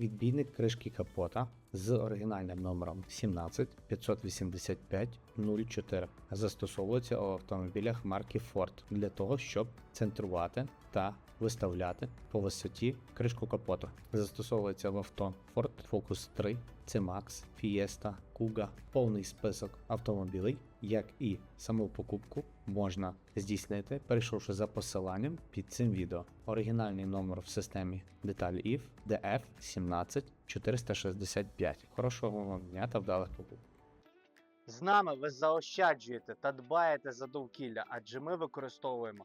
Відбійник кришки капота з оригінальним номером 17 585 04 застосовується у автомобілях марки Ford для того, щоб центрувати та виставляти по висоті кришку капоту. Застосовується в авто Ford Focus 3, C-Max, Fiesta, Kuga, повний список автомобілей, як і саму покупку можна здійснити, перейшовши за посиланням під цим відео. Оригінальний номер в системі Деталь IF DF 17465. Хорошого вам дня та вдалих покупок. З нами ви заощаджуєте та дбаєте за довкілля, адже ми використовуємо